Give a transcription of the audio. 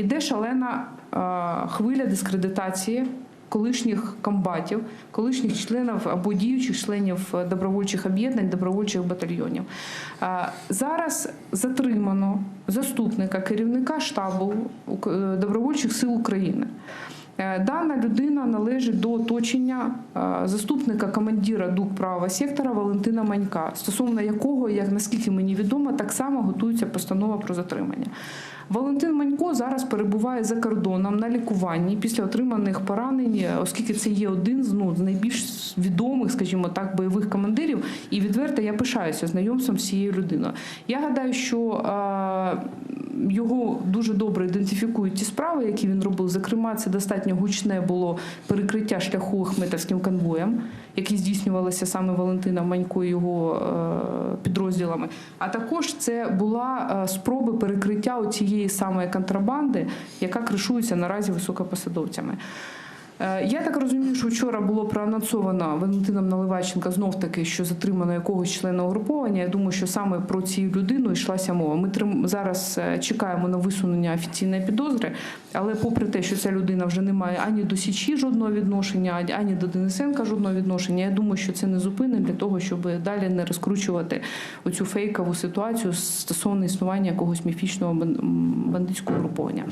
іде шалена е, хвиля дискредитації колишніх комбатів, колишніх членів або діючих членів е, добровольчих об'єднань, добровольчих батальйонів. Е, Зараз затримано заступника керівника штабу добровольчих сил України. Е, Дана людина належить до оточення е, заступника командира ДУК правого сектора Валентина Манька, стосовно якого, як наскільки мені відомо, так само готується постанова про затримання. Валентин Манько зараз перебуває за кордоном на лікуванні після отриманих поранень, е, оскільки це є один з ну з найбільш відомих, скажімо так, бойових командирів. І відверто я пишаюся знайомством з цією людиною. Я гадаю, що дуже добре ідентифікують ті справи, які він робив. Зокрема, це достатньо гучне було перекриття шляху Ахметовським конвоєм, який здійснювалося саме Валентином Манько і його е, підрозділами. А також це була е, спроба перекриття цієї самої контрабанди, яка кришується наразі високопосадовцями. Е, Я так розумію, що вчора було проанонсовано Валентином Наливайченка знов таки, що затримано якогось члена угруповання. Я думаю, що саме про цю людину йшлася мова. Ми трим- зараз е, чекаємо на висунення офіційної підозри, але попри те, що ця людина вже не має ані до Січі жодного відношення, ані- до Денисенка жодного відношення. Я думаю, що це не зупинить для того, щоб далі не розкручувати оцю фейкову ситуацію стосовно існування якогось міфічного бандитського угруповання.